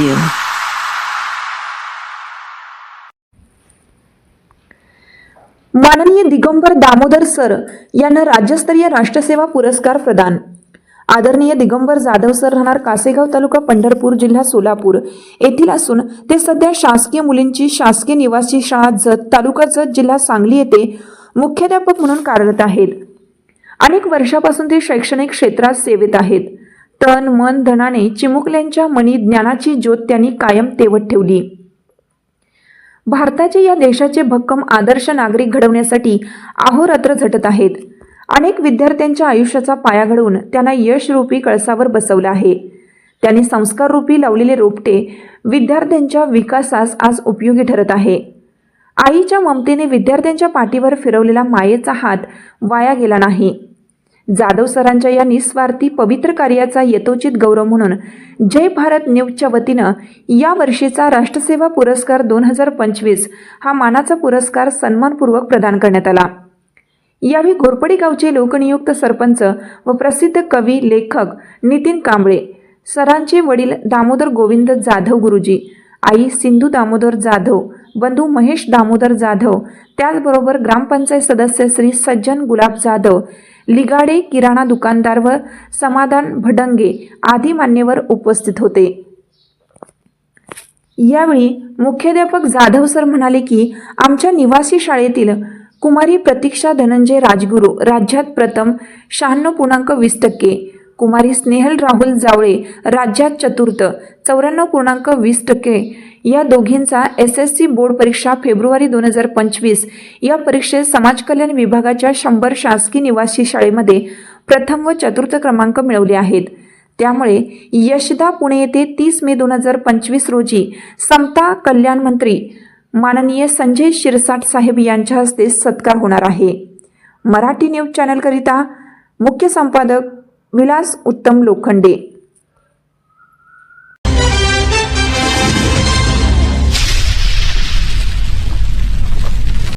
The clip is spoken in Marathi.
you. माननीय दिगंबर दामोदर सर यांना राज्यस्तरीय राष्ट्रसेवा पुरस्कार प्रदान. आदरणीय दिगंबर जाधव सर राहणार कासेगाव तालुका पंढरपूर जिल्हा सोलापूर. येथील असून ते सध्या शासकीय मुलींची शासकीय निवासी शाळा जत तालुका जत जिल्हा सांगली येथे मुख्याध्यापक म्हणून कार्यरत आहेत. अनेक वर्षापासून ते शैक्षणिक क्षेत्रात सेवेत आहेत. तन मन धनाने चिमुकल्यांच्या मनी ज्ञानाची ज्योत त्यांनी कायम तेवत ठेवली. भारताचे या देशाचे भक्कम आदर्श नागरिक घडवण्यासाठी अहोरात्र झटत आहेत. अनेक विद्यार्थ्यांच्या आयुष्याचा पाया घडवून त्यांना यशरूपी कळसावर बसवलं आहे. त्यांनी संस्काररूपी लावलेले रोपटे विद्यार्थ्यांच्या विकासास आज उपयोगी ठरत आहे. आईच्या ममतेने विद्यार्थ्यांच्या पाठीवर फिरवलेला मायेचा हात वाया गेला नाही. जाधव सरांच्या या निस्वार्थी पवित्र कार्याचा यथोचित गौरव म्हणून जय भारत न्यूजच्या वतीनं या वर्षीचा राष्ट्रसेवा पुरस्कार दोन हजार पंचवीस हा मानाचा पुरस्कार सन्मानपूर्वक प्रदान करण्यात आला. यावेळी घोरपडी गावचे लोकनियुक्त सरपंच व प्रसिद्ध कवी लेखक नितीन कांबळे सरांचे वडील दामोदर गोविंद जाधव गुरुजी आई सिंधू दामोदर जाधव बंधू महेश दामोदर जाधव त्याचबरोबर ग्रामपंचायत सदस्य श्री सज्जन गुलाब जाधव लिगाडे किराणा दुकानदार व समाधान भडंगे आदी मान्यवर उपस्थित होते. यावेळी मुख्याध्यापक जाधव सर म्हणाले की आमच्या निवासी शाळेतील कुमारी प्रतीक्षा धनंजय राजगुरू राज्यात प्रथम शहाण्णव पूर्णांक वीस टक्के कुमारी स्नेहल राहुल जावळे राज्यात चतुर्थ चौऱ्याण्णव पूर्णांक वीस टक्के. या दोघींचा एस एस सी बोर्ड परीक्षा फेब्रुवारी दोन हजार पंचवीस. या परीक्षेत समाज कल्याण विभागाच्या शंभर शासकीय निवासी शाळेमध्ये प्रथम व चतुर्थ क्रमांक मिळवले आहेत. त्यामुळे यशदा पुणे येथे तीस मे दोन हजार पंचवीस रोजी समता कल्याण मंत्री माननीय संजय शिरसाट साहेब यांच्या हस्ते सत्कार होणार आहे. मराठी न्यूज चॅनलकरिता मुख्य संपादक विलास उत्तम लोखंडे.